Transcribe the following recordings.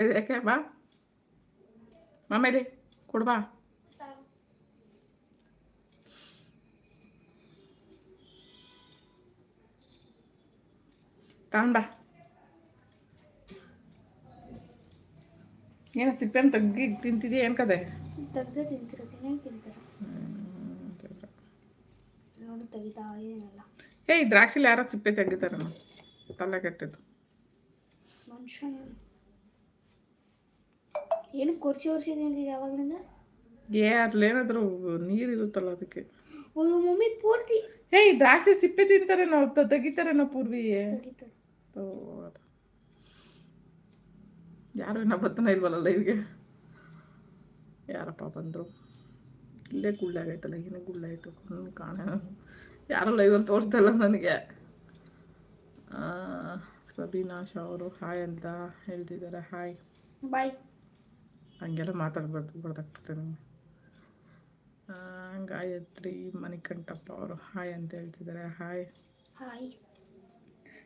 ಯಾಕೆ ಬಾ. ಆಮೇಲೆ ಕೊಡ್ಬಾ ಬಾ. ತಗೊಂಡ್ ಏನೋ ಸಿಪ್ಪೆನ ತಗ್ಗಿ ತಿಂತಿದ್ಯಾ ಏನು ಕದೆ? ತೆಗ್ದೇ ತಿಂತಾರೆ? ನೋಡಿ ತೆಗಿತಾ ಏನಲ್ಲ ಏಯ್ ದ್ರಾಕ್ಷಿಲಿ ಯಾರೋ ಸಿಪ್ಪೆ ತೆಗಿತಾರೆ ತಲೆ ಕೆಟ್ಟಿದ್ದು. ಮನುಷ್ಯ ಏನು ಕೊರ್ಸಿ ವರ್ಷ ತಿಂತಿದ್ದೆ ಯಾವಾಗಲಿಂದ ಏ ಏನಾದರೂ ನೀರು ಇರುತ್ತಲ್ಲ ಅದಕ್ಕೆ. ಒಂದು ಮಮ್ಮಿ ಪೂರ್ತಿ. ಹೇ ದ್ರಾಕ್ಷಿ ಸಿಪ್ಪೆ ತಿಂತಾರೆ ನಾವು ತೆಗಿತಾರೆ. ನಾವು ಪೂರ್ವಿ ಯಾರು ನಾ ಬತ್ತನ ಇಲ್ವಲ್ಲ ಲೈವ್ಗೆ ಯಾರಪ್ಪ ಬಂದರು? ಇಲ್ಲೇ ಗುಳ್ಳಾಗೈತಲ್ಲ ಏನೇ ಗುಳ್ಳಾಯಿತು ಕಾಣ. ಯಾರು ಲೈವಲ್ಲಿ ತೋರಿಸ್ತಾ ಇಲ್ಲ ನನಗೆ. ಆ, ಸಬೀನಾಶ್ ಅವರು ಹಾಯ್ ಅಂತ ಹೇಳ್ತಿದ್ದಾರೆ ಹಾಯ್. ಬಾಯ್ ಹಂಗೆಲ್ಲ ಮಾತಾಡ್ಬಾರ್ದು ಬರ್ದಾಗ್ತದೆ ನಿಮಗೆ ಗಾಯತ್ರಿ ಮಣಿಕಂಠಪ್ಪ ಅವರು. ಹಾಯ್ ಅಂತ ಹೇಳ್ತಿದ್ದಾರೆ ಹಾಯ್ ಹಾಯ್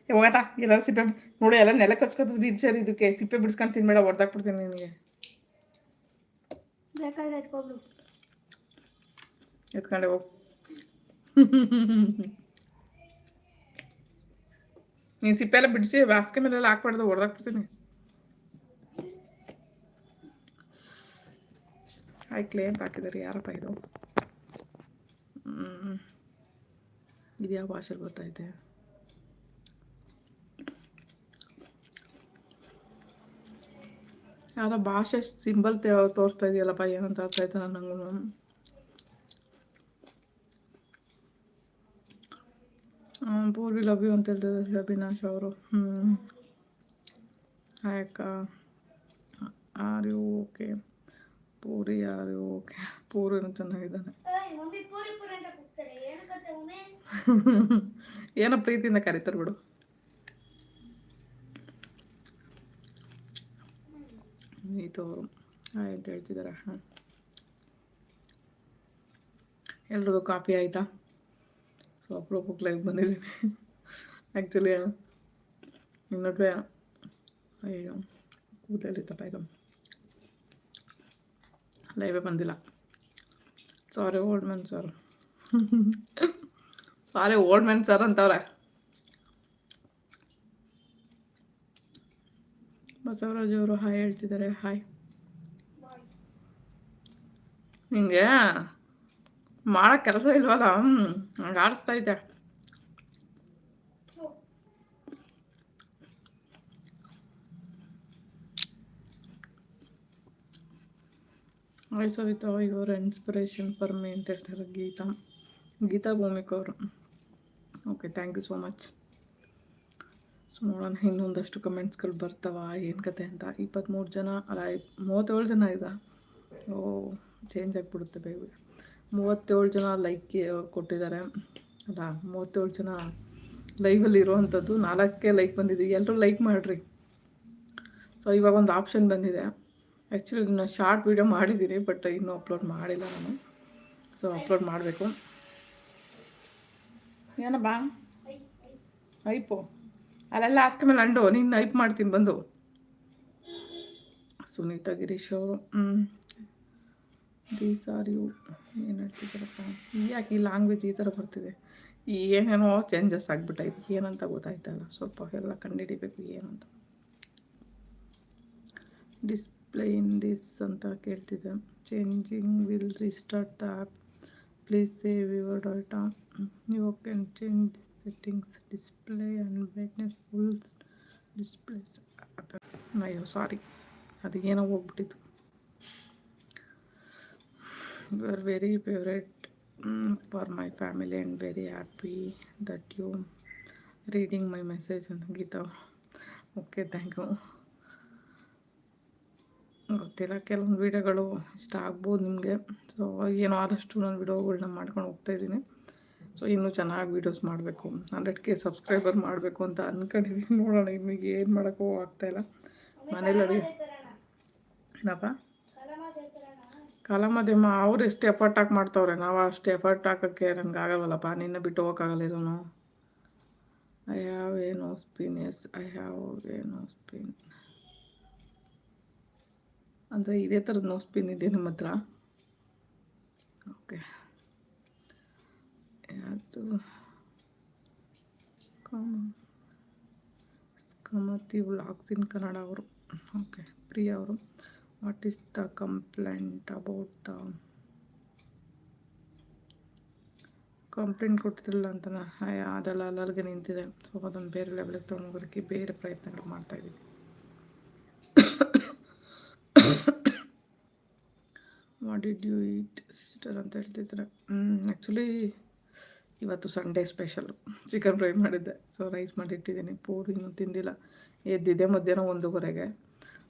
ಹೋಗತ್ತಾ ಎಲ್ಲ ಸಿಪ್ಪೆ ನೋಡಿ ಎಲ್ಲ ನೆಲ ಕಚ್ಕೊತದ ಬೀಚರ್ ಇದಕ್ಕೆ ಸಿಪ್ಪೆ ಬಿಡ್ಸ್ಕೊಂಡು ತಿನ್ಬೇಡ ಹೊಡ್ದಾಕ್ಬಿಡ್ತೀನಿ ನಿನಗೆ. ಬೇಕಾದ್ರೆ ಎತ್ಕೊಬ್ರು. ಎತ್ಕೊಂಡೆ ಹೋಗು. ನೀನು ಸಿಪ್ಪೆ ಎಲ್ಲ ಬಿಡಿಸಿ ಬಾಸ್ಕೆ ಮೇಲೆಲ್ಲ ಹಾಕ್ಬಾರ್ದು ಹೊಡ್ದಾಕ್ಬಿಡ್ತೀನಿ ಆಯ್ಕ್ಲೆ ಅಂತ ಹಾಕಿದ್ದಾರೆ, ಯಾರಪ್ಪ ಇದು. ಇದು ಯಾವ ಭಾಷೆಲಿ ಗೊತ್ತೈತೆ ಯಾವುದೋ ಭಾಷೆ ಸಿಂಬಲ್ ತೋರಿಸ್ತಾ ಇದೆಯಲ್ಲಪ್ಪ, ಏನಂತ ಅರ್ಥ ಆಯ್ತು ನನಗೂ ಪೂರ್ವಿ ಲವ್ ಯು ಅಂತ ಹೇಳ್ತಿದ್ದಾರೆ ಅವಿನಾಶ್ ಅವರು. ಹ್ಞೂ hi are you okay Puri ಯಾರು? ಓಕೆ. ಪೂರಿನೂ ಚೆನ್ನಾಗಿದ್ದಾನೆ. ಏನು ಪ್ರೀತಿಯಿಂದ ಕರೀತಾರೆ ಬಿಡು. ಹಾಯ್ ಅಂತ ಹೇಳ್ತಿದ್ದಾರೆ ಹಾಂ ಎಲ್ರಿಗೂ ಕಾಪಿ ಆಯಿತಾ? ಸೊ ಅಪ್ರೂಪಕ್ಕೆ ಲೈವ್ ಬಂದಿದ್ದೀನಿ. ಆ್ಯಕ್ಚುಲಿ ಇನ್ನೊಬ್ಬ ಅಯ್ಯೋ ಕೂದಲಿತ್ತಪ್ಪ ಈಗ. ಲೈವೇ ಬಂದಿಲ್ಲ sorry old man sir sorry old man sir ಅಂತವ್ರೆ Basavaraj ಅವರು ಹಾಯ್ ಹೇಳ್ತಿದ್ದಾರೆ ಹಾಯ್ ನಿಂಗೆ ಮಾಡೋ ಕೆಲಸ ಇಲ್ವಲ್ಲ? ಹಂಗೆ ಆಡಿಸ್ತಾ ಇದ್ದೆ hi Savita your inspiration for me ಅಂತ ಹೇಳ್ತಾರೆ ಗೀತಾ ಗೀತಾ ಭೂಮಿಕ್ ಅವರು okay thank you so much so ನೋಡೋಣ ಇನ್ನೊಂದಷ್ಟು ಕಮೆಂಟ್ಸ್ಗಳು ಬರ್ತಾವ ಏನು ಕತೆ ಅಂತ ಇಪ್ಪತ್ತ್ಮೂರು ಜನ ಅಲ್ಲ ಮೂವತ್ತೇಳು ಜನ ಇದ ಓ ಚೇಂಜ್ ಆಗಿಬಿಡುತ್ತೆ ಬೇಗ ಮೂವತ್ತೇಳು ಜನ ಲೈಕ್ ಕೊಟ್ಟಿದ್ದಾರೆ ಅಲ್ಲ ಮೂವತ್ತೇಳು ಜನ ಲೈವಲ್ಲಿ ಇರೋವಂಥದ್ದು ನಾಲ್ಕೇ ಲೈಕ್ ಬಂದಿದೆ ಎಲ್ಲರೂ ಲೈಕ್ ಮಾಡಿರಿ ಸೊ ಇವಾಗ ಒಂದು ಆಪ್ಷನ್ ಬಂದಿದೆ ಆ್ಯಕ್ಚುಲಿ ನಾನು ಶಾರ್ಟ್ ವೀಡಿಯೋ ಮಾಡಿದ್ದೀನಿ ಬಟ್ ಇನ್ನೂ ಅಪ್ಲೋಡ್ ಮಾಡಿಲ್ಲ ನಾನು. ಸೊ ಅಪ್ಲೋಡ್ ಮಾಡಬೇಕು. ಏನ ಬಾ. ಐಪು ಅಲ್ಲೆಲ್ಲ ಮೇಲೆ ಅಂಡು, ನೀನು ಐಪ್ ಮಾಡ್ತೀನಿ, ಬಂದು. ಸುನೀತಾ ಗಿರೀಶ್ ಅವರು ದೀಸ್ ಆರ್ ಯು. ಏನು ಹೇಳ್ತಿದ್ದಾರಪ್ಪ. ಯಾಕೆ ಈ ಲ್ಯಾಂಗ್ವೇಜ್ ಈ ಥರ ಬರ್ತಿದೆ? ಏನೇನೋ ಚೇಂಜಸ್ ಆಗಿಬಿಟ್ಟೈತೆ. ಏನಂತ ಗೊತ್ತಾಯ್ತಲ್ಲ. ಸ್ವಲ್ಪ ಎಲ್ಲ ಕಂಡುಹಿಡಿಬೇಕು, ಏನಂತ. ಡಿಸ್ಪ್ಲೇ ಇನ್ ದಿಸ್ ಅಂತ ಕೇಳ್ತಿದ್ದೆ. Changing will restart the app please save your data you can change settings display and brightness full displays ಅಯ್ಯೋ ಸಾರಿ ಅದು ಏನೋ ಹೋಗ್ಬಿಟ್ಟಿತ್ತು. You are very favourite for my family and very happy that you reading my message ಅಂತ Geetha okay thank you ಗೊತ್ತಿಲ್ಲ ಕೆಲವೊಂದು ವೀಡಿಯೋಗಳು ಇಷ್ಟ ಆಗ್ಬೋದು ನಿಮಗೆ. So ಏನೋ ಆದಷ್ಟು ನಾನು ವೀಡಿಯೋಗಳನ್ನ ಮಾಡ್ಕೊಂಡು ಹೋಗ್ತಾಯಿದ್ದೀನಿ ಸೊ ಇನ್ನೂ ಚೆನ್ನಾಗಿ ವೀಡಿಯೋಸ್ ಮಾಡಬೇಕು. ಹಂಡ್ರೆಡ್ ಕೆ ಸಬ್ಸ್ಕ್ರೈಬರ್ ಮಾಡಬೇಕು ಅಂತ ಅಂದ್ಕೊಂಡಿದ್ದೀನಿ ನೋಡೋಣ ಇನ್ನು ಏನು ಮಾಡೋಕ್ಕೂ ಆಗ್ತಾಯಿಲ್ಲ ಮನೇಲಿ ಏನಪ್ಪ? ಕಾಲ ಮಾಧ್ಯಮ ಅವ್ರು ಎಷ್ಟು ಎಫರ್ಟ್ ಹಾಕಿ ಮಾಡ್ತವ್ರೆ? ನಾವು ಅಷ್ಟು ಎಫರ್ಟ್ ಹಾಕೋಕ್ಕೆ ನನಗೆ ಆಗಲ್ವಲ್ಲಪ್ಪ. ನಿನ್ನ ಬಿಟ್ಟು ಹೋಗೋಕ್ಕಾಗಲ್ಲ ಇದನ್ನು I have a nose pin yes I have a nose pin ಅಂದರೆ ಇದೇ ಥರದ ನೋಸ್ ಪಿನ್ ಇದೆ ನಿಮ್ಮ ಹತ್ರ. ಓಕೆ ಯಾವುದು? ಕಮತಿ ವ್ಲಾಗ್ಸ್ ಇನ್ ಕನ್ನಡ ಅವರು. ಓಕೆ ಪ್ರಿಯಾ ಅವರು. What is the complaint about the complaint ಕೊಡ್ತಿರಲಿಲ್ಲ ಅಂತನ? ಅದೆಲ್ಲ ಅಲ್ಲರ್ಗೆ ನಿಂತಿದೆ. ಸೊ ಅದನ್ನು ಬೇರೆ ಲೆವೆಲಿಗೆ ತೊಗೊಂಡೋಗೋದಕ್ಕೆ ಬೇರೆ ಪ್ರಯತ್ನಗಳು ಮಾಡ್ತಾಯಿದ್ದೀವಿ what did you eat sister ಅಂತ ಹೇಳ್ತಿದ್ರೆ. ಆ್ಯಕ್ಚುಲಿ ಇವತ್ತು ಸಂಡೇ ಸ್ಪೆಷಲು ಚಿಕನ್ ಫ್ರೈ ಮಾಡಿದ್ದೆ. ಸೊ ರೈಸ್ ಮಾಡಿಟ್ಟಿದ್ದೀನಿ. ಪೂರಿ ಇನ್ನೂ ತಿಂದಿಲ್ಲ. ಎದ್ದಿದ್ದೆ ಮಧ್ಯಾಹ್ನ ಒಂದೂವರೆಗೆ.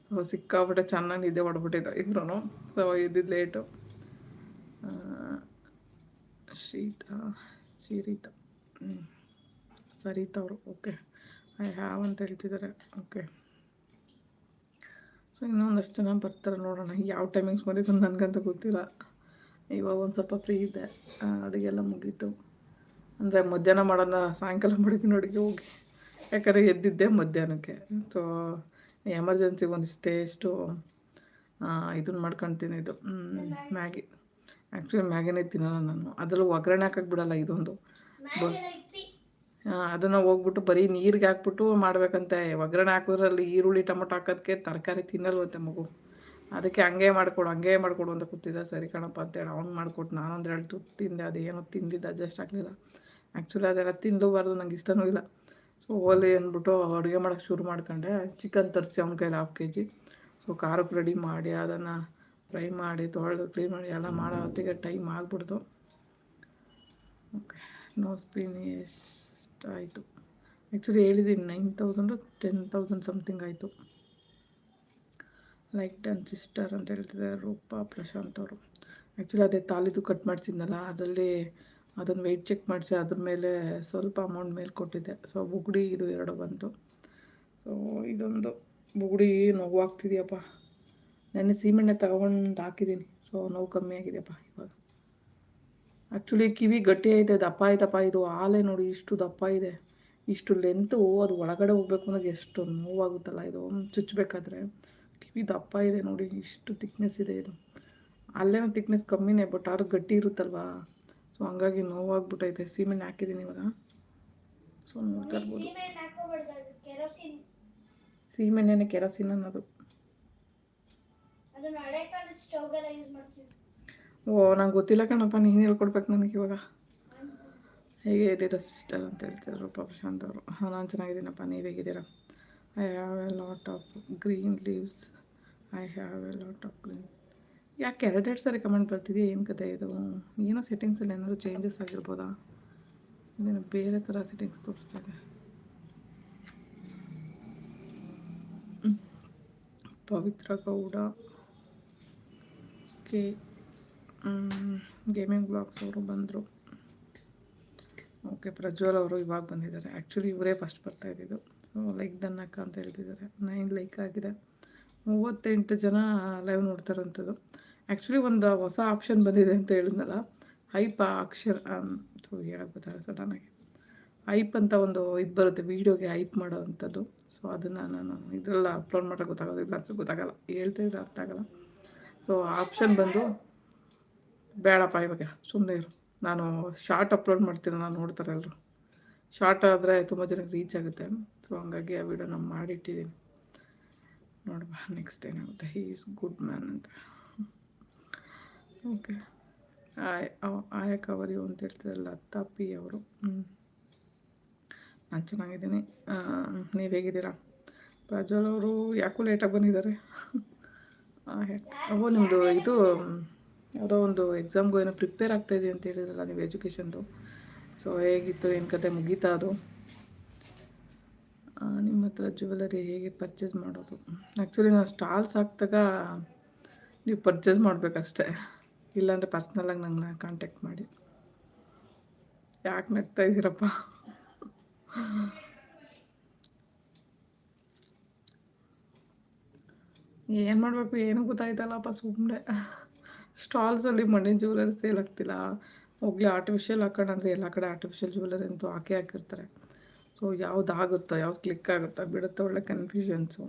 ಸೊ ಸಿಕ್ಕಾಬಿಟ್ಟೆ ಚೆನ್ನಾಗಿ ನಿದ್ದೆ ಹೊಡ್ಬಿಟ್ಟಿದ್ದೆ ಇಬ್ರು ಸೊ ಎದ್ದಿದ್ದು ಲೇಟು ಶೀತ, ಸೀರಿತ. ಸರಿತಾ ಅವರು ಓಕೆ ಐ ಹ್ಯಾವ್ ಅಂತ ಹೇಳ್ತಿದ್ದಾರೆ. ಓಕೆ ಸೊ ಇನ್ನೊಂದಷ್ಟು ಜನ ಬರ್ತಾರೆ ನೋಡೋಣ. ಯಾವ ಟೈಮಿಂಗ್ಸ್ ಮಾಡಿದ್ರು ನನಗಂತೂ ಗೊತ್ತಿಲ್ಲ. ಇವಾಗ ಒಂದು ಸ್ವಲ್ಪ ಫ್ರೀ ಇದೆ ಅಡುಗೆ ಅಡುಗೆಲ್ಲ ಮುಗೀತು. ಅಂದರೆ ಮಧ್ಯಾಹ್ನ ಮಾಡೋಣ ಸಾಯಂಕಾಲ ಮಾಡಿದ್ದೀನಿ ಅಡುಗೆ ಹೋಗಿ. ಯಾಕಂದರೆ ಎದ್ದಿದ್ದೆ ಮಧ್ಯಾಹ್ನಕ್ಕೆ. ಸೊ ಎಮರ್ಜೆನ್ಸಿ ಒಂದು ಟೇಸ್ಟು ಇದನ್ನ ಮಾಡ್ಕೊಂಡು ಇದು. ಮ್ಯಾಗಿ. ಆ್ಯಕ್ಚುಲಿ ಮ್ಯಾಗಿನೇ ತಿನ್ನೋಣ ನಾನು. ಅದರಲ್ಲೂ ಒಗ್ಗರಣೆ ಹಾಕಕ್ಕೆ ಬಿಡೋಲ್ಲ ಇದೊಂದು. ಅದನ್ನು ಹೋಗ್ಬಿಟ್ಟು ಬರೀ ನೀರಿಗೆ ಹಾಕ್ಬಿಟ್ಟು ಮಾಡ್ಬೇಕಂತೆ. ಒಗ್ಗರಣೆ ಹಾಕೋದ್ರಲ್ಲಿ ಈರುಳ್ಳಿ, ಟೊಮೊಟೊ ಹಾಕೋದಕ್ಕೆ ತರಕಾರಿ ತಿನ್ನಲ್ವಂತೆ ಮಗು. ಅದಕ್ಕೆ ಹಂಗೆ ಮಾಡಿಕೊಡು ಹಂಗೆ ಮಾಡಿಕೊಡು ಅಂತ ಕೂತಿದ್ದೆ. ಸರಿ ಕಣಪ್ಪ ಅಂತೇಳಿ ಅವ್ನು ಮಾಡಿಕೊಟ್ಟು ನಾನೊಂದು ಎರಡು ತುತ್ತು ತಿಂದೆ. ಅದೇನೋ ತಿಂದಿದ್ದ ಅಡ್ಜಸ್ಟ್ ಆಗಲಿಲ್ಲ. ಆ್ಯಕ್ಚುಲಿ ಅದೆಲ್ಲ ತಿನ್ನಲೂಬಾರ್ದು ನಂಗೆ ಇಷ್ಟನೂ ಇಲ್ಲ. ಸೊ ಓಲಿ ಅಂದ್ಬಿಟ್ಟು ಅಡುಗೆ ಮಾಡೋಕ್ಕೆ ಶುರು ಮಾಡ್ಕೊಂಡೆ. ಚಿಕನ್ ತರಿಸಿ ಅವ್ನ ಕೈಲಿ ಹಾಫ್ ಕೆ ಜಿ ಸೊ ಖಾರಕ್ಕೆ ರೆಡಿ ಮಾಡಿ ಅದನ್ನು ಫ್ರೈ ಮಾಡಿ, ತೊಳೆದು ಕ್ಲೀನ್ ಮಾಡಿ ಎಲ್ಲ ಮಾಡೋ ಹೊತ್ತಿಗೆ ಟೈಮ್ ಆಗ್ಬಿಡ್ತು. ಓಕೆ ನೋ ಸ್ಪಿನ್ ಎಷ್ಟಾಯಿತು ಆ್ಯಕ್ಚುಲಿ ಹೇಳಿದ್ದೀನಿ nine thousand ten thousand something ಆಯಿತು. ಲೈಕ್ ಡನ್ ಸಿಸ್ಟರ್ ಅಂತ ಹೇಳ್ತಿದ್ದಾರೆ ರೂಪಾ, ಪ್ರಶಾಂತ್ ಅವರು. ಆ್ಯಕ್ಚುಲಿ ಅದೇ ತಾಲಿದು ಕಟ್ ಮಾಡಿಸಿದ್ನಲ್ಲ, ಅದರಲ್ಲಿ ಅದನ್ನು ವೆಯ್ಟ್ ಚೆಕ್ ಮಾಡಿಸಿ ಅದ್ರ ಮೇಲೆ ಸ್ವಲ್ಪ ಅಮೌಂಟ್ ಮೇಲೆ ಕೊಟ್ಟಿದ್ದೆ. ಸೊ ಬುಗುಡಿ ಇದು ಎರಡು ಬಂತು. ಸೊ ಇದೊಂದು ಬುಗುಡಿ ನೋವು ಆಗ್ತಿದೆಯಪ್ಪ. ನೆನ್ನೆ ಸೀಮೆಣ್ಣೆ ತಗೊಂಡು ಹಾಕಿದ್ದೀನಿ ಸೊ ನೋವು ಕಮ್ಮಿ ಆಗಿದೆಯಪ್ಪ ಇವಾಗ. ಆ್ಯಕ್ಚುಲಿ ಕಿವಿ ಗಟ್ಟಿ ಐತೆ ದಪ್ಪ ಐತಪ್ಪ ಇದು ಆಲೆ ನೋಡಿ ಇಷ್ಟು ದಪ್ಪ ಇದೆ. ಇಷ್ಟು ಲೆಂತು ಅದು ಒಳಗಡೆ ಹೋಗ್ಬೇಕು ಅನ್ನೋದು ಎಷ್ಟು ನೋವಾಗುತ್ತಲ್ಲ ಇದು ಚುಚ್ಚಬೇಕಾದ್ರೆ ಕಿವಿ ದಪ್ಪ ಇದೆ ನೋಡಿ ಇಷ್ಟು ತಿಕ್ನೆಸ್ ಇದೆ ಇದು. ಅಲ್ಲೇನೋ ತಿಕ್ನೆಸ್ ಕಮ್ಮಿನೇ ಬಟ್ ಆದ್ರೂ ಗಟ್ಟಿ ಇರುತ್ತಲ್ವಾ? ಸೊ ಹಂಗಾಗಿ ನೋವಾಗ್ಬಿಟ್ಟೈತೆ ಸೀಮೆಣ್ಣೆ ಹಾಕಿದ್ದೀನಿ ಇವಾಗ. ಸೊ ನೋಡ್ತಾ ಇರ್ಬೋದು ಸಿಮೆಂಟ್ ಹಾಕೋಬಾರ್ದು ಅದು ಕೆರೋಸಿನ್ ಸೀಮೆಣ್ಣೆನೆ ಕೆರಸಿನ್ ಅನ್ನೋದು. ಓ, ನಂಗೆ ಗೊತ್ತಿಲ್ಲ ಕಣಪ್ಪ, ನೀನು ಹೇಳ್ಕೊಡ್ಬೇಕು ನನಗೆ ಇವಾಗ. ಹೇಗೆ ಇದ್ದೀರಾ ಸಿಸ್ಟರ್ ಅಂತ ಹೇಳ್ತಿದ್ರು ಪ್ರಶಾಂತ್ ಅವರು. ಹಾಂ, ನಾನು ಚೆನ್ನಾಗಿದ್ದೀನಪ್ಪ, ನೀವು ಹೇಗಿದ್ದೀರಾ? I have a lot of green leaves I have a lot of green ಯಾಕೆ ಎರಡೆರಡು ಸಾರಿ ಕಮೆಂಟ್ ಬರ್ತಿದೆಯಾ? ಏನು ಕತೆ ಇದು? ಏನೋ ಸೆಟ್ಟಿಂಗ್ಸಲ್ಲಿ ಏನಾದರೂ ಚೇಂಜಸ್ ಆಗಿರ್ಬೋದಾ? ಇದೇನು ಬೇರೆ ಥರ ಸೆಟ್ಟಿಂಗ್ಸ್ ತೋರಿಸ್ತಾ ಇದೆ. Pavitra Gowda, K gaming blogs ಅವರು ಬಂದರು. ಓಕೆ ಪ್ರಜ್ವಲ್ ಅವರು ಇವಾಗ ಬಂದಿದ್ದಾರೆ. ಆ್ಯಕ್ಚುಲಿ ಇವರೇ ಫಸ್ಟ್ ಬರ್ತಾ ಇದ್ದಿದ್ದು. ಸೊ ಲೈಕ್ ಡನ್ ಅಕ್ಕ ಅಂತ ಹೇಳ್ತಿದ್ದಾರೆ. ನೈನ್ ಲೈಕ್ ಆಗಿದೆ. ಮೂವತ್ತೆಂಟು ಜನ ಲೈವ್ ನೋಡ್ತಾರಂಥದ್ದು ಆ್ಯಕ್ಚುಲಿ ಒಂದು ಹೊಸ ಆಪ್ಷನ್ ಬಂದಿದೆ ಅಂತ ಹೇಳಿದ್ನಲ್ಲ. ಹೈಪ್ ಅಕ್ಷರ ಅಂತ ಹೇಳಕ್ಕೆ ಬರ್ತಾರೆ ಸಡನ್ನಾಗಿ ಹೈಪ್ ಅಂತ ಒಂದು ಇದು ಬರುತ್ತೆ, ವೀಡಿಯೋಗೆ ಹೈಪ್ ಮಾಡೋ ಅಂಥದ್ದು. ಸೊ ಅದನ್ನು ನಾನು ಇದರಲ್ಲ ಅಪ್ಲೋಡ್ ಮಾಡೋಕ್ಕೆ ಗೊತ್ತಾಗೋದಿಲ್ಲ ಅಂತ ಗೊತ್ತಾಗಲ್ಲ. ಹೇಳ್ತಿದ್ರೆ ಅರ್ಥ ಆಗಲ್ಲ. ಸೊ ಆಪ್ಷನ್ ಬಂದು ಬೇಡಪ್ಪ ಇವಾಗ ಸುಮ್ಮನೆ ಇರು. ನಾನು ಶಾರ್ಟ್ ಅಪ್ಲೋಡ್ ಮಾಡ್ತೀನಿ, ನಾನು ನೋಡ್ತಾರೆ ಎಲ್ಲರು ಶಾರ್ಟ್ ಆದರೆ ತುಂಬ ಜನಕ್ಕೆ ರೀಚ್ ಆಗುತ್ತೆ. ಸೊ ಹಂಗಾಗಿ ಆ ವಿಡಿಯೋ ನಾನು ಮಾಡಿಟ್ಟಿದ್ದೀನಿ. ನೋಡ್ಬಾ ನೆಕ್ಸ್ಟ್ ಏನಾಗುತ್ತೆ. ಹೀ ಈಸ್ ಗುಡ್ ಮ್ಯಾನ್ ಅಂತ. ಓಕೆ ಆಯ್ ಆಯಕ್ ಅವರಿ ಅಂತ ಹೇಳ್ತಿರಲ್ಲ ತಪ್ಪಿ ಅವರು. ನಾನು ಚೆನ್ನಾಗಿದ್ದೀನಿ. ನೀವು ಹೇಗಿದ್ದೀರಾ? ಪ್ರಜ್ವಲ್ ಅವರು ಯಾಕೋ ಲೇಟಾಗಿ ಬಂದಿದ್ದಾರೆ. ಓ ನಿಮ್ಮದು ಇದು ಯಾವುದೋ ಒಂದು ಎಕ್ಸಾಮ್ಗೂ ಏನೋ ಪ್ರಿಪೇರ್ ಆಗ್ತಾಯಿದೆ ಅಂತ ಹೇಳಿದ್ರಲ್ಲ ನೀವು ಎಜುಕೇಷನ್ದು ಸೊ ಹೇಗಿತ್ತು, ಏನು ಕತೆ ಮುಗೀತಾ ಅದು? ನಿಮ್ಮ ಹತ್ರ ಜ್ಯುವೆಲರಿ ಹೇಗೆ ಪರ್ಚೇಸ್ ಮಾಡೋದು? ಆ್ಯಕ್ಚುಲಿ ನಾವು ಸ್ಟಾಲ್ಸ್ ಹಾಕ್ದಾಗ ನೀವು ಪರ್ಚೇಸ್ ಮಾಡಬೇಕಷ್ಟೇ. ಇಲ್ಲಾಂದರೆ ಪರ್ಸ್ನಲಾಗಿ ನಂಗೆ ಕಾಂಟ್ಯಾಕ್ಟ್ ಮಾಡಿ. ಯಾಕೆ ನಗ್ತಾ ಇದ್ದೀರಪ್ಪ? ಏನು ಮಾಡಬೇಕು, ಏನು ಗೊತ್ತಾಯ್ತಲ್ಲಪ್ಪ ಸುಮ್ಮನೆ ಸ್ಟಾಲ್ಸಲ್ಲಿ ಮಣ್ಣಿನ ಜ್ಯುವೆಲರಿ ಸೇಲ್ ಆಗ್ತಿಲ್ಲ. ಹೋಗ್ಲಿ ಆರ್ಟಿಫಿಷಿಯಲ್ ಹಾಕೊಂಡ್ರೆ ಎಲ್ಲ ಕಡೆ ಆರ್ಟಿಫಿಷಿಯಲ್ ಜ್ಯುವೆಲರಿ ಅಂತೂ ಹಾಕಿ ಹಾಕಿರ್ತಾರೆ. ಸೊ ಯಾವ್ದು ಆಗುತ್ತೋ ಯಾವ್ದು ಕ್ಲಿಕ್ ಆಗುತ್ತೋ ಬಿಡುತ್ತೋ ಒಳ್ಳೆ ಕನ್ಫ್ಯೂಷನ್ಸು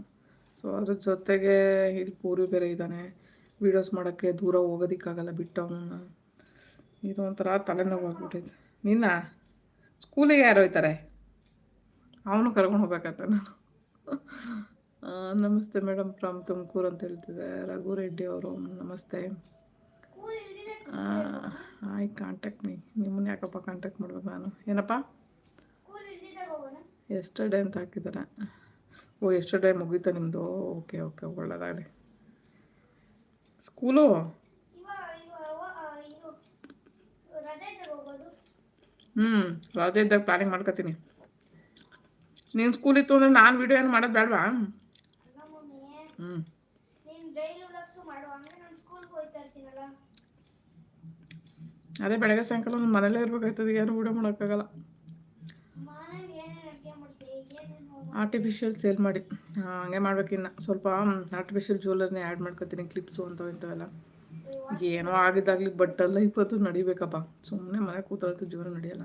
ಸೊ ಅದ್ರ ಜೊತೆಗೆ ಇಲ್ಲಿ ಪೂರಿ ಬೇರೆ ಇದ್ದಾನೆ. ವೀಡಿಯೋಸ್ ಮಾಡೋಕ್ಕೆ ದೂರ ಹೋಗೋದಕ್ಕಾಗಲ್ಲ ಬಿಟ್ಟು ಇದು ಒಂಥರ ತಲೆನೋವು ಆಗ್ಬಿಟ್ಟಿದೆ ನಿನ್ನ? ಸ್ಕೂಲಿಗೆ ಯಾರು ಹೋಯ್ತಾರೆ ಅವನು ಕರ್ಕೊಂಡು ಹೋಗ್ಬೇಕಂತ ನಾನು? ನಮಸ್ತೆ ಮೇಡಮ್ ಫ್ರಮ್ ತುಮಕೂರು ಅಂತ ಹೇಳ್ತಿದ್ದೆ ರಘು ರೆಡ್ಡಿ ಅವರು, ನಮಸ್ತೆ. ಐ ಕಾಂಟ್ಯಾಕ್ಟ್ ಮೀ ನಿಮ್ಮನ್ನ ಯಾಕಪ್ಪ ಕಾಂಟ್ಯಾಕ್ಟ್ ಮಾಡ್ಬೇಕು ನಾನು? ಏನಪ್ಪ? ಸ್ಕೂಲ್ ಡೇ ಹೋಗೋಣ ಎಸ್ಟರ್ಡೇ ಅಂತ ಹಾಕಿದ್ದಾರೆ. ಓ ಎಸ್ಟರ್ಡೇ ಮುಗೀತಾ ನಿಮ್ಮದು ಓಕೆ ಓಕೆ ಒಳ್ಳೆದಾಗಲಿ. ಸ್ಕೂಲು ಹ್ಞೂ ರಜೆ ಇದ್ದಾಗ ಪ್ಲಾನಿಂಗ್ ಮಾಡ್ಕೊತೀನಿ. ನೀನು ಸ್ಕೂಲ್ ಇತ್ತು ಅಂದರೆ ನಾನು ವೀಡಿಯೋ ಏನು ಮಾಡೋದು ಬೇಡವಾ? ಹ್ಞೂ ನೀನ್ ಡೈಲಿ ವ್ಲಾಗ್ಸು ಮಾಡು ಹಂಗೆ ನಾನು ಸ್ಕೂಲ್ಗೆ ಹೋಗ್ತಾ ಇರ್ತೀನಲ್ಲ ಅದೇ ಬೆಳಗ್ಗೆ ಸಾಯಂಕಾಲ ನಾನು ಮನೇಲೇ ಇರ್ಬೇಕಾಗ್ತದೆ, ಏನು ಊಟ ಮಾಡೋಕ್ಕಾಗಲ್ಲ. ಆರ್ಟಿಫಿಷಿಯಲ್ ಸೇಲ್ ಮಾಡಿ. ಹಂಗೆ ಮಾಡ್ಬೇಕಿನ್ನ ಸ್ವಲ್ಪ ಆರ್ಟಿಫಿಷಿಯಲ್ ಜ್ಯುವೆಲರ್ನೇ ಆ್ಯಡ್ ಮಾಡ್ಕೊತೀನಿ ಕ್ಲಿಪ್ಸು ಅಂಥವು ಇಂಥವೆಲ್ಲ ಏನೋ ಆಗಿದ್ದಾಗಲಿ ಬಟ್ ಲೈಫ್ ಇಪ್ಪತ್ತು ನಡಿಬೇಕಪ್ಪ. ಸುಮ್ಮನೆ ಮನೆ ಕೂತಾಳ್ತು ಜೀವನ ನಡೆಯಲ್ಲ.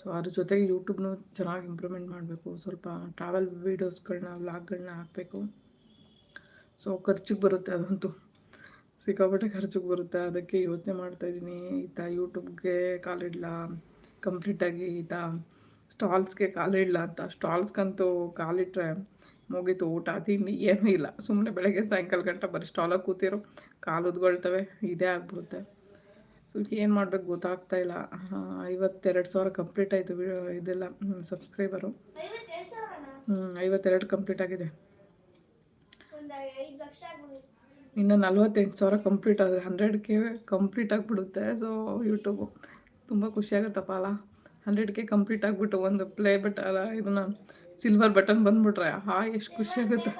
ಸೊ ಅದ್ರ ಜೊತೆಗೆ ಯೂಟ್ಯೂಬ್ನು ಚೆನ್ನಾಗಿ ಇಂಪ್ರೂವ್ಮೆಂಟ್ ಮಾಡಬೇಕು. ಸ್ವಲ್ಪ ಟ್ರಾವೆಲ್ ವೀಡಿಯೋಸ್ಗಳನ್ನ ವ್ಲಾಗ್ಗಳನ್ನ ಹಾಕಬೇಕು. ಸೊ ಖರ್ಚಿಗೆ ಬರುತ್ತೆ ಅದಂತೂ. ಸಿಕ್ಕಾಪಟ್ಟೆ ಖರ್ಚಿಗೆ ಬರುತ್ತೆ. ಅದಕ್ಕೆ ಯೋಚನೆ ಮಾಡ್ತಾ ಇದ್ದೀನಿ. ಈತ ಯೂಟ್ಯೂಬ್ಗೆ ಕಾಲಿಡಲ ಕಂಪ್ಲೀಟಾಗಿ ಈತ ಸ್ಟಾಲ್ಸ್ಗೆ ಕಾಲಿಡಲ ಅಂತ. ಸ್ಟಾಲ್ಸ್ಗಂತೂ ಕಾಲಿಟ್ರೆ ಮುಗೀತು. ಊಟ ತಿಂಡಿ ಏನೂ ಇಲ್ಲ. ಸುಮ್ಮನೆ ಬೆಳಗ್ಗೆ ಸಾಯಂಕಾಲ ಗಂಟ ಬರೀ ಸ್ಟಾಲಾಗಿ ಕೂತಿರೋ ಕಾಲು ಉದ್ಕೊಳ್ತವೆ ಇದೇ ಆಗ್ಬಿಡುತ್ತೆ. ಸೊ ಏನು ಮಾಡ್ಬೇಕು ಗೊತ್ತಾಗ್ತಾ ಇಲ್ಲ. ಐವತ್ತೆರಡು ಸಾವಿರ ಕಂಪ್ಲೀಟ್ ಆಯಿತು ಇದೆಲ್ಲ ಸಬ್ಸ್ಕ್ರೈಬರು. ಹ್ಞೂ ಐವತ್ತೆರಡು ಕಂಪ್ಲೀಟ್ ಆಗಿದೆ. ಇನ್ನು ನಲ್ವತ್ತೆಂಟು ಸಾವಿರ ಕಂಪ್ಲೀಟ್ ಆದರೆ ಹಂಡ್ರೆಡ್ ಕೆ ಕಂಪ್ಲೀಟ್ ಆಗಿಬಿಡುತ್ತೆ. ಸೊ ಯೂಟ್ಯೂಬು ತುಂಬ ಖುಷಿಯಾಗುತ್ತಪ್ಪ ಅಲ್ಲ ಹಂಡ್ರೆಡ್ ಕೆ ಕಂಪ್ಲೀಟ್ ಆಗಿಬಿಟ್ಟು ಒಂದು ಪ್ಲೇ ಬಟ್ ಅಲ್ಲ ಇದನ್ನ ಸಿಲ್ವರ್ ಬಟನ್ ಬಂದ್ಬಿಟ್ರೆ, ಹಾ, ಎಷ್ಟು ಖುಷಿಯಾಗುತ್ತೆ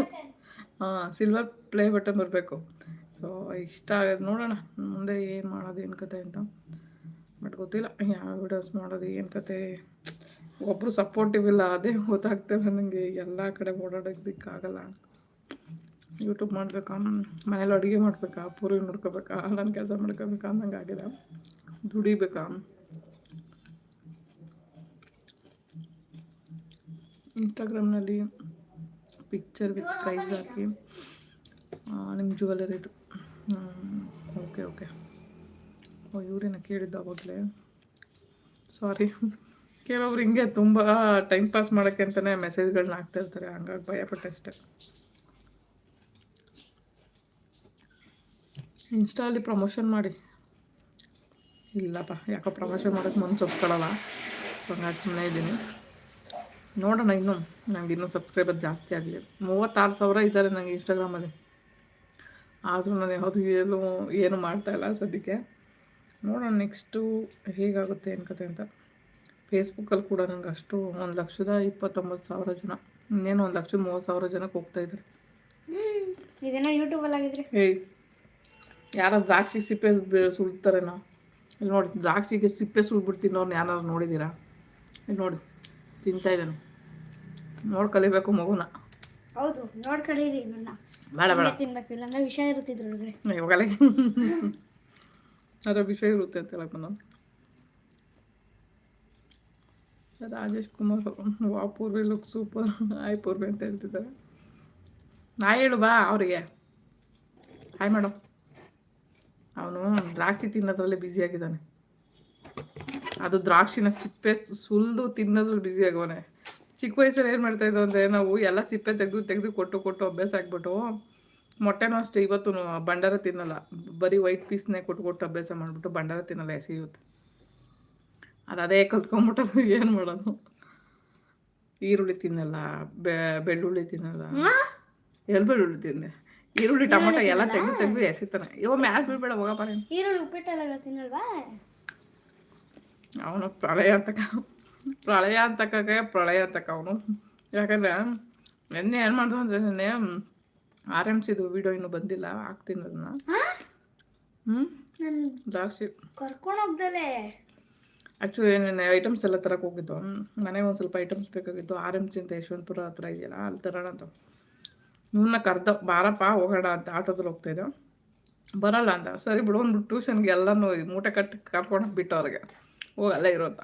ಹಾಂ ಸಿಲ್ವರ್ ಪ್ಲೇ ಬಟನ್ ಬರಬೇಕು. ಸೊ ಇಷ್ಟ ಆಗೋದು ನೋಡೋಣ. ಮುಂದೆ ಏನು ಮಾಡೋದು, ಏನು ಕತೆ ಅಂತ. ಬಟ್ ಗೊತ್ತಿಲ್ಲ. ಯಾವ ವಿಡಿಯೋಸ್ ಮಾಡೋದು, ಏನು ಕತೆ. ಒಬ್ಬರು ಸಪೋರ್ಟಿವ್ ಇಲ್ಲ, ಅದೇ ಗೊತ್ತಾಗ್ತಿಲ್ಲ ನನಗೆ. ಎಲ್ಲ ಕಡೆ ಓಡಾಡೋದಕ್ಕಾಗಲ್ಲ ಯೂಟ್ಯೂಬ್ ಮಾಡ್ಬೇಕಾ? ಮನೇಲಿ ಅಡುಗೆ ಮಾಡ್ಬೇಕಾ? ಪೂರಿ ನೋಡ್ಕೋಬೇಕಾ? ನನ್ನ ಕೆಲಸ ಮಾಡ್ಕೋಬೇಕಾ? ಅನ್ನಂಗೆ ಆಗಿದೆ. ದುಡಿಬೇಕಾ? ಇನ್ಸ್ಟಾಗ್ರಾಮ್ನಲ್ಲಿ ಪಿಕ್ಚರ್ ವಿತ್ ಪ್ರೈಸ್ ಹಾಕಿ ನಿಮ್ಮ ಜ್ಯುವೆಲರಿದು ಓಕೆ ಓಕೆ ಓ, ಇವ್ರೇನ ಕೇಳಿದ್ದು ಅವಾಗಲೇ. ಸಾರಿ ಕೆಲವ್ರು ಹಿಂಗೆ ತುಂಬ ಟೈಮ್ ಪಾಸ್ ಮಾಡೋಕ್ಕೆ ಅಂತಲೇ ಮೆಸೇಜ್ಗಳನ್ನ ಹಾಕ್ತಾ ಇರ್ತಾರೆ. ಹಂಗಾಗಿ ಭಯಪಟ್ಟೆ ಅಷ್ಟೆ. ಇನ್ಸ್ಟಾಲಿ ಪ್ರಮೋಷನ್ ಮಾಡಿ. ಇಲ್ಲಪ್ಪ ಯಾಕೋ ಪ್ರಮೋಷನ್ ಮಾಡೋಕ್ಕೆ ಮುಂದೆ ಒಪ್ಕೊಳ್ಳಲ್ಲ ಹಂಗಾಗಿ ಸುಮ್ಮನೆ ಇದ್ದೀನಿ. ನೋಡೋಣ ಇನ್ನೂ. ನಂಗೆ ಇನ್ನೂ ಸಬ್ಸ್ಕ್ರೈಬರ್ ಜಾಸ್ತಿ ಆಗಲಿ ಮೂವತ್ತಾರು ಸಾವಿರ ಇದ್ದಾರೆ ನನಗೆ ಇನ್ಸ್ಟಾಗ್ರಾಮಲ್ಲಿ. ಆದರೂ ನಾನು ಯಾವುದು ಏನು ಏನು ಮಾಡ್ತಾಯಿಲ್ಲ ಸದ್ಯಕ್ಕೆ. ನೋಡೋಣ ನೆಕ್ಸ್ಟು ಹೇಗಾಗುತ್ತೆ ಏನು ಕತೆ ಅಂತ. ಫೇಸ್ಬುಕ್ಕಲ್ಲಿ ಕೂಡ ನನಗೆ ಅಷ್ಟು ಒಂದು ಲಕ್ಷದ ಇಪ್ಪತ್ತೊಂಬತ್ತು ಸಾವಿರ ಜನ. ಇನ್ನೇನು ಒಂದು ಲಕ್ಷದ ಮೂವತ್ತು ಸಾವಿರ ಜನಕ್ಕೆ ಹೋಗ್ತಾ ಇದ್ದಾರೆ. ಹ್ಮ್ ಇದೇನೋ ಯೂಟ್ಯೂಬಲ್ಲಿ ಆಗಿದ್ರೆ ಏಯ್ ಯಾರೋ ದ್ರಾಕ್ಷಿ ಸಿಪ್ಪೆ ಸುಳ್ತಾರೇನೋ ಇಲ್ಲಿ ನೋಡಿ ದ್ರಾಕ್ಷಿಗೆ ಸಿಪ್ಪೆ ಸುಳ್ಬಿಡ್ತೀನಿ ಯಾರು ನೋಡಿದ್ದೀರಾ? ಇಲ್ಲಿ ನೋಡಿ ತಿಂತಾ ಇದ್ದಾನೆ. ನೋಡಿ ಕಲಿಬೇಕು ಮಗುನ. ಹೌದು ನೋಡಿ ನನ್ನ. ಬೇಡ ಬೇಡ. ತಿನ್ಬೇಕು ಇಲ್ಲಾಂದ್ರೆ ವಿಷ ಇರುತ್ತಿದ್ರು ಇವಾಗಲೇ. ಅದರ ವಿಷಯ ಇರುತ್ತೆ ಅಂತ ಹೇಳಕ್ಕೆ ನಾನು. Rajesh Kumar wow Purvi look super ಆಯ್ ಪೂರ್ವಿ ಅಂತ ಹೇಳ್ತಿದ್ದಾರೆ. ನಾ ಹೇಳು ಬಾ ಅವರಿಗೆ. ಹಾಯ್ ಮೇಡಮ್ ಅವನು ದ್ರಾಕ್ಷಿ ತಿನ್ನೋದ್ರಲ್ಲೇ ಬ್ಯುಸಿ ಆಗಿದ್ದಾನೆ. ಅದು ದ್ರಾಕ್ಷಿನ ಸಿಪ್ಪೆ ಸುಲಿದು ತಿನ್ನೋದ್ರಲ್ಲಿ ಬ್ಯುಸಿ ಆಗವನೆ ಚಿಕ್ಕ ವಯಸ್ಸಲ್ಲಿ ಏನು ಮಾಡ್ತಾ ಇದ್ದೋ ಅಂದರೆ ನಾವು ಎಲ್ಲ ಸಿಪ್ಪೆ ತೆಗೆದು ತೆಗೆದು ಕೊಟ್ಟು ಕೊಟ್ಟು ಅಭ್ಯಾಸ ಆಗ್ಬಿಟ್ಟು ಮೊಟ್ಟೆನೂ ಅಷ್ಟೇ ಇವತ್ತು ಬಂಡಾರ ತಿನ್ನಲ್ಲ. ಬರೀ ವೈಟ್ ಪೀಸ್ನೇ ಕೊಟ್ಟು ಕೊಟ್ಟು ಅಭ್ಯಾಸ ಮಾಡಿಬಿಟ್ಟು ಬಂಡಾರ ತಿನ್ನಲ್ಲ ಎಸೆಯುತ್ತೆ ಅದು ಅದೇ ಕಲ್ತ್ಕೊಂಡ್ಬಿಟ್ಟು ಏನು ಮಾಡೋದು? ಈರುಳ್ಳಿ ತಿನ್ನಲ್ಲ ಬೆಳ್ಳುಳ್ಳಿ ತಿನ್ನಲ್ಲ. ಎಲ್ಲಿ ಬೆಳ್ಳುಳ್ಳಿ ತಿಂದೆ? ಈರುಳ್ಳಿ ಟೊಮೊಟೊ ಎಲ್ಲ ತೆಗ್ದು ತೆಗ್ದು ಎಸಿತಾನೆ. ಇವ ಮ್ಯಾಲ ಬೀಳ್ಬೇಡ ಹೋಗಪ್ಪ ನೀನು. ಈರುಳ್ಳಿ ಉಪ್ಪಿಟ್ಟೆಲ್ಲ ತಿನ್ನಲ್ವಾ? ಅವನು ಪ್ರಳಯ ಅಂತಕ ಪ್ರಳಯ ಅಂತಕ ಪ್ರಳಯ ಅಂತಕ ಅವನು. ಯಾಕಂದ್ರೆ ನಿನ್ನೆ ಏನು ಮಾಡ್ದು ಅಂದ್ರೆ ನಿನ್ನೆ ಆರ್ ಎಂ ಸಿದು ವಿಡಿಯೋ ಇನ್ನೂ ಬಂದಿಲ್ಲ ಹಾಕ್ತೀನಿ ಅದನ್ನ. ಹ್ಞೂ ದ್ರಾಕ್ಷಿ. ಕರ್ಕೊಂಡು ಹೋಗ್ದಲೆ. ಆ್ಯಕ್ಚುಲಿ ನಾನು ಐಟಮ್ಸ್ ಎಲ್ಲ ತರಕ್ಕೆ ಹೋಗಿದ್ದು ಮನೆಗೆ ಒಂದು ಸ್ವಲ್ಪ ಐಟಮ್ಸ್ ಬೇಕಾಗಿತ್ತು ಆರ್ ಎಂ ಸಿ ಅಂತ ಯಶವಂತಪುರ ಹತ್ರ ಇದೆಯಲ್ಲ ಅಲ್ಲಿ ತರೋಣ ಅಂತ. ಇವನ್ನ ಕರ್ದ ಬಾರಪ್ಪ ಹೋಗೋಣ ಅಂತ ಆಟೋದಲ್ಲಿ ಹೋಗ್ತಾಯಿದ್ದೆ ಬರಲ್ಲ ಅಂತ. ಸರಿ ಬಿಡು ಒಂದು ಟ್ಯೂಷನ್ಗೆ ಎಲ್ಲನೂ ಮೂಟೆ ಕಟ್ಟಿ ಕರ್ಕೊಂಡು ಬಿಟ್ಟು ಅವ್ರಿಗೆ. ಹೋಗಲ್ಲ ಇರೋ ಅಂತ.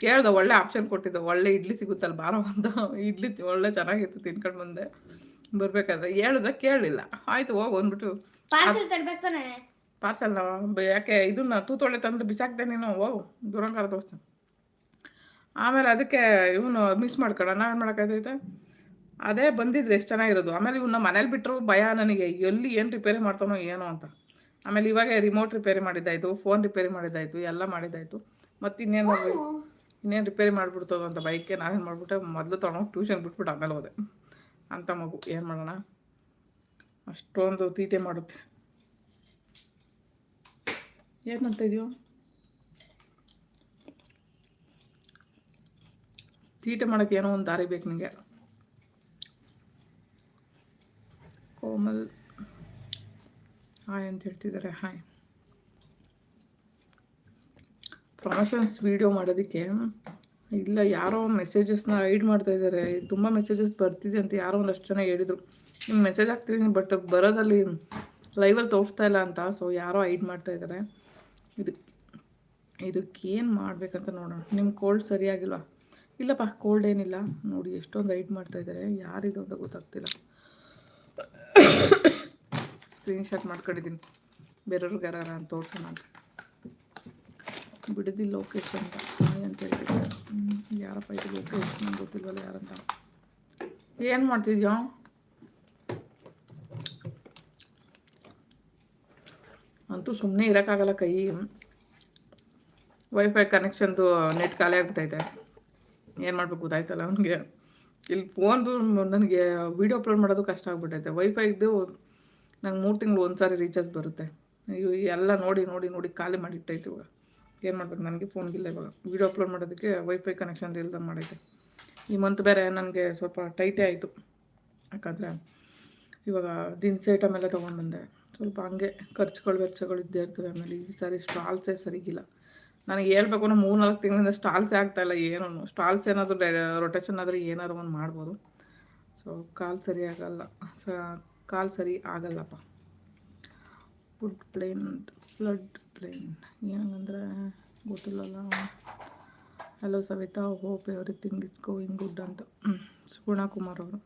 ಕೇಳ್ದೆ ಒಳ್ಳೆ ಆಪ್ಷನ್ ಕೊಟ್ಟಿದ್ದೆ. ಒಳ್ಳೆ ಇಡ್ಲಿ ಸಿಗುತ್ತಲ್ಲ ಬಾರೋ ಅಂತ. ಇಡ್ಲಿ ಒಳ್ಳೆ ಚೆನ್ನಾಗಿತ್ತು ತಿನ್ಕೊಂಡು ಬಂದೆ. ಬರ್ಬೇಕಾದ್ರೆ ಹೇಳಿದ್ರೆ ಕೇಳಲಿಲ್ಲ ಆಯ್ತು ಹೋಗ್ ಬಂದ್ಬಿಟ್ಟು ಪಾರ್ಸಲ್ ಯಾಕೆ ಇದನ್ನ ತೂತೊಳೆ ತಂದು ಬಿಸಾಕ್ದೆ ನೀನು? ಹೋಗು ದೂರಂಕಾರ ದೋಸ್ತ ಆಮೇಲೆ ಅದಕ್ಕೆ ಇವನು ಮಿಸ್ ಮಾಡ್ಕೊಳ ಏನು ಮಾಡೋಕ್ಕಾಯ್ತೈತೆ ಅದೇ ಬಂದಿದ್ರೆ ಎಷ್ಟು ಚೆನ್ನಾಗಿರೋದು. ಆಮೇಲೆ ಇವನ್ನ ಮನೇಲಿ ಬಿಟ್ಟರು ಭಯ ನನಗೆ. ಎಲ್ಲಿ ಏನು ರಿಪೇರಿ ಮಾಡ್ತಾನೋ ಏನೋ ಅಂತ. ಆಮೇಲೆ ಇವಾಗ ರಿಮೋಟ್ ರಿಪೇರಿ ಮಾಡಿದ್ದಾಯ್ತು ಫೋನ್ ರಿಪೇರಿ ಮಾಡಿದ್ದಾಯ್ತು ಎಲ್ಲ ಮಾಡಿದ್ದಾಯ್ತು. ಮತ್ತು ಇನ್ನೇನು ಇನ್ನೇನು ರಿಪೇರಿ ಮಾಡಿಬಿಡ್ತದೋ ಅಂತ ಬೈಕ್ಗೆ ನಾನೇನು ಮಾಡಿಬಿಟ್ಟೆ ಮೊದಲು ತೊಗೊಂಡು ಟ್ಯೂಷನ್ ಬಿಟ್ಬಿಟ್ಟು ಆಮೇಲೆ ಹೋದೆ. ಅಂತ ಮಗು ಏನು ಮಾಡೋಣ? ಅಷ್ಟೊಂದು ತೀಟೆ ಮಾಡುತ್ತೆ. ಏನಂತ ಇದೆಯೋ? ತೀಟೆ ಮಾಡೋಕ್ಕೆ ಏನೋ ಒಂದು ದಾರಿ ಬೇಕು ನಿಮಗೆ ಕೋಮಲ್. ಹಾಯ್ ಅಂತ ಹೇಳ್ತಿದ್ದಾರೆ, ಹಾಯ್. ಪ್ರಮೋಷನ್ಸ್ ವೀಡಿಯೋ ಮಾಡೋದಕ್ಕೆ ಇಲ್ಲ, ಯಾರೋ ಮೆಸೇಜಸ್ನ ಐಡ್ ಮಾಡ್ತಾ ಇದ್ದಾರೆ. ತುಂಬ ಮೆಸೇಜಸ್ ಬರ್ತಿದೆ ಅಂತ ಯಾರೋ ಒಂದಷ್ಟು ಜನ ಹೇಳಿದರು. ನಿಮ್ಮ ಮೆಸೇಜ್ ಹಾಕ್ತಿದ್ದೀನಿ ಬಟ್ ಬರೋದಲ್ಲಿ ಲೈವಲ್ಲಿ ತೋರಿಸ್ತಾ ಇಲ್ಲ ಅಂತ ಸೊ ಯಾರೋ ಐಡ್ ಮಾಡ್ತಾ ಇದ್ದಾರೆ. ಇದು ಇದಕ್ಕೆ ಏನು ಮಾಡಬೇಕಂತ ನೋಡೋಣ. ನಿಮ್ಮ ಕೋಲ್ಡ್ ಸರಿಯಾಗಿಲ್ವಾ? ಇಲ್ಲಪ್ಪ ಕೋಲ್ಡ್ ಏನಿಲ್ಲ. ನೋಡಿ, ಎಷ್ಟೊಂದು ಐಡ್ ಮಾಡ್ತಾ ಇದ್ದಾರೆ. ಯಾರಿದು ಅಂತ ಗೊತ್ತಾಗ್ತಿಲ್ಲ. ಸ್ಕ್ರೀನ್ಶಾಟ್ ಮಾಡ್ಕೊಂಡಿದ್ದೀನಿ. ಬೇರೆಯವ್ರಿಗೆ ಯಾರ ಅಂತ ತೋರ್ಸೋಣ ಅಂತ. ಬಿಡದಿ ಲೋಕೇಶ್ ಅಂತ. ಅಂತ ಯಾರಪ್ಪ ಇದು ಲೋಕೇಶ್? ನಂಗೆ ಗೊತ್ತಿಲ್ವಲ್ಲ ಯಾರಂತ ಏನು ಮಾಡ್ತಿದ್ಯೋ? ಅಂತೂ ಸುಮ್ಮನೆ ಇರೋಕ್ಕಾಗಲ್ಲ ಕೈ. ವೈಫೈ ಕನೆಕ್ಷನ್ದು ನೆಟ್ ಖಾಲಿ ಆಗ್ಬಿಟ್ಟೈತೆ ಏನು ಮಾಡಬೇಕು ಗೊತ್ತಾಯ್ತಲ್ಲ ಅವನಿಗೆ. ಇಲ್ಲಿ ಫೋನ್ದು ನನಗೆ ವೀಡಿಯೋ ಅಪ್ಲೋಡ್ ಮಾಡೋದು ಕಷ್ಟ ಆಗ್ಬಿಟ್ಟೈತೆ ವೈಫೈದು ನಂಗೆ ಮೂರು ತಿಂಗಳು ಒಂದು ಸಾರಿ ರೀಚಾರ್ಜ್ ಬರುತ್ತೆ ಇವು ಎಲ್ಲ ನೋಡಿ ನೋಡಿ ನೋಡಿ ಖಾಲಿ ಮಾಡಿಟ್ಟೈತೆ ಇವಾಗ. ಏನು ಮಾಡ್ಬೇಕು? ನನಗೆ ಫೋನ್ಗಿಲ್ಲ ಇವಾಗ. ವೀಡಿಯೋ ಅಪ್ಲೋಡ್ ಮಾಡೋದಕ್ಕೆ ವೈಫೈ ಕನೆಕ್ಷನ್ ಇಲ್ದಂಗೆ ಮಾಡೈತೆ. ಈ ಮಂತ್ ಬೇರೆ ನನಗೆ ಸ್ವಲ್ಪ ಟೈಟೇ ಆಯಿತು. ಯಾಕಂದರೆ ಇವಾಗ ದಿನಸಿ ಐಟಮ್ ಎಲ್ಲ ತೊಗೊಂಡು ಬಂದೆ. ಸ್ವಲ್ಪ ಹಂಗೆ ಖರ್ಚುಗಳು, ವೆಚ್ಚಗಳು ಇದ್ದೇ ಇರ್ತವೆ ಆಮೇಲೆ ಈ ಸಾರಿ ಸ್ಟಾಲ್ಸೇ ಸರಿಗಿಲ್ಲ. ನನಗೆ ಹೇಳ್ಬೇಕು ಅಂದ್ರೆ ಮೂರು ನಾಲ್ಕು ತಿಂಗಳಿಂದ ಸ್ಟಾಲ್ಸೇ ಆಗ್ತಾಯಿಲ್ಲ ಏನೂ. ಸ್ಟಾಲ್ಸ್ ಏನಾದರೂ ರೊಟೇಷನ್ ಆದರೆ ಏನಾದ್ರು ಒಂದು ಮಾಡ್ಬೋದು. ಸೊ, ಕಾಲು ಸರಿ ಆಗಲ್ಲ. ಸ, ಕಾಲು ಸರಿ ಆಗಲ್ಲಪ್ಪ. Food plain flood plain. ಏನಂದರೆ ಗೊತ್ತಿಲ್ಲಲ್ಲ. Hello Savita, hope everything is going good ಅಂತ. ಸುಗುಣ ಕುಮಾರ್ ಅವರು.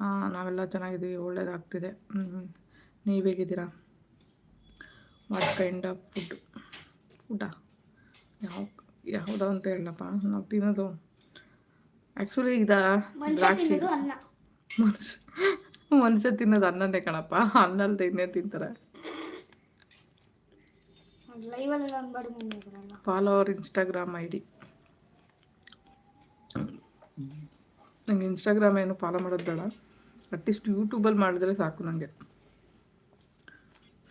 ಹಾಂ ನಾವೆಲ್ಲ ಚೆನ್ನಾಗಿದ್ದೀವಿ, ಒಳ್ಳೇದಾಗ್ತಿದೆ. ನೀವು ಹೇಗಿದ್ದೀರಾ? ವಾಟ್ ಕೈಂಡ್ ಆಫ್ ಫುಡ್ ಊಟ ಯಾವ ಯಾವ್ದು ಅಂತ ಹೇಳಪ್ಪ. ನಾವು ತಿನ್ನೋದು. ಆ್ಯಕ್ಚುಲಿ ಇದ ದ್ರಾಕ್ಷಿ. ಮನುಷ್ಯ ಮನುಷ್ಯ ತಿನ್ನೋದು ಅನ್ನನೇ ಕಣಪ್ಪ. ಅನ್ನ ಇನ್ನೇ ತಿಂತಾರೆ. Follow our Instagram I D ನಂಗೆ ಇನ್ಸ್ಟಾಗ್ರಾಮ್ ಏನು ಫಾಲೋ ಮಾಡೋದು ಬೇಡ. ಅಟ್ಲೀಸ್ಟ್ ಯೂಟ್ಯೂಬಲ್ಲಿ ಮಾಡಿದ್ರೆ ಸಾಕು ನನಗೆ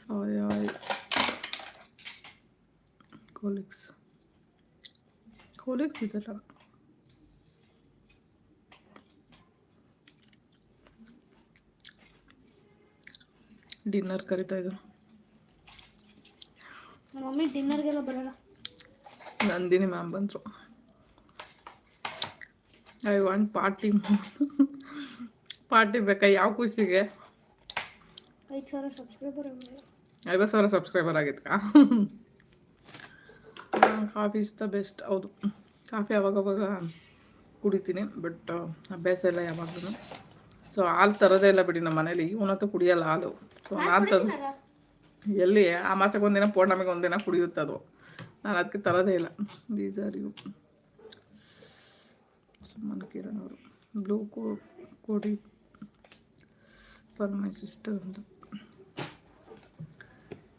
ಸಾರಿ ಕೋಲಿಕ್ಸ್ ಕೋಲಿಕ್ಸ್ ಇದೆಲ್ಲ ಡಿನ್ನರ್ ಕರಿತಾ ಇದ್ರು. ನಮ್ಮ ಮಮ್ಮಿ ಡಿನ್ನರ್ಗೆಲ್ಲ ಬರಲ್ಲ. ನಂದಿನಿ ಮ್ಯಾಮ್ ಬಂದರು. ಐ ವಾಂಟ್ ಪಾರ್ಟಿ ಪಾರ್ಟಿ ಬೇಕಾ? ಯಾವ ಖುಷಿಗೆ? ಐದು ಸಾವಿರ ಸಬ್ಸ್ಕ್ರೈಬರ್ ಐವತ್ತು ಸಾವಿರ ಸಬ್ಸ್ಕ್ರೈಬರ್ ಆಗಿತ್ತು ಕಾಫಿ ಇಸ್ ದ ಬೆಸ್ಟ್ ಹೌದು. ಕಾಫಿ ಅವಾಗವಾಗ ಕುಡಿತೀನಿ ಬಟ್ ಅಭ್ಯಾಸ ಎಲ್ಲ ಯಾವಾಗಲೂ. ಸೊ ಹಾಲು ತರೋದೇ ಇಲ್ಲ ಬಿಡಿ ನಮ್ಮ ಮನೇಲಿ. ಇವನಂತೂ ಕುಡಿಯಲ್ಲ ಹಾಲು. ಸೊ ನಾನು ತಂದು ಎಲ್ಲಿ? ಆ ಮಾಸಕ್ಕೆ ಒಂದಿನ ಪೌರ್ಣಮಿಗೆ ಒಂದಿನ ಕುಡಿಯುತ್ತದು ನಾನು ಅದಕ್ಕೆ ತರೋದೇ ಇಲ್ಲ. These are you Suman Kiran ಅವರು. ಬ್ಲೂ ಕೋ ಕೊಡಿ. ಫಾರ್ ಮೈ ಸಿಸ್ಟರ್ ಅಂತ.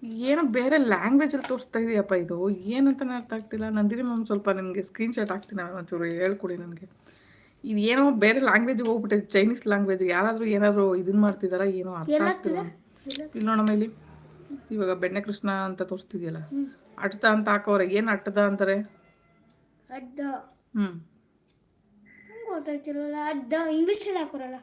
ಏನೋ ಬೇರೆ ಲ್ಯಾಂಗ್ವೇಜಲ್ಲಿ ತೋರಿಸ್ತಾ ಇದೆಯಪ್ಪ ಇದು. ಏನಂತ ಅರ್ಥ ಆಗ್ತಿಲ್ಲ. ನಂದಿನಿ ಮ್ಯಾಮ್ ಸ್ವಲ್ಪ ನಿಮಗೆ ಸ್ಕ್ರೀನ್ಶಾಟ್ ಹಾಕ್ತೀನಿ ಒಂಚೂರು ಹೇಳ್ಕೊಡಿ ನನಗೆ. ಇದು ಏನೋ ಬೇರೆ ಲ್ಯಾಂಗ್ವೇಜ್ ಹೋಗ್ಬಿಟ್ಟಿದೆ. ಚೈನೀಸ್ ಲ್ಯಾಂಗ್ವೇಜ್ ಯಾರಾದರೂ ಏನಾದರೂ ಇದನ್ ಮಾಡ್ತಿದಾರಾ ಏನೋ ಅರ್ಥ ಆಗ್ತಿಲ್ಲ. ಇಲ್ಲಿ ನೋಡಮ್ಮ ಇಲ್ಲಿ. ಇವಾಗ ಬೆಣ್ಣೆ ಕೃಷ್ಣ ಅಂತ ತೋರಿಸ್ತಿದೆಯಲ್ಲ. ಅಟ್ಟ ಅಂತ ಹಾಕೋರೆ ಏನು ಅಟ್ಟದ ಅಂತಾರೆ? ಅಡ್ಡ ಹ್ಞೂ ನಂಗೆ ಗೊತ್ತಾಯ್ತಿಲ್ವಲ್ಲ ಅಡ್ಡ ಇಂಗ್ಲೀಷಲ್ಲಿ ಹಾಕೋರಲ್ಲ.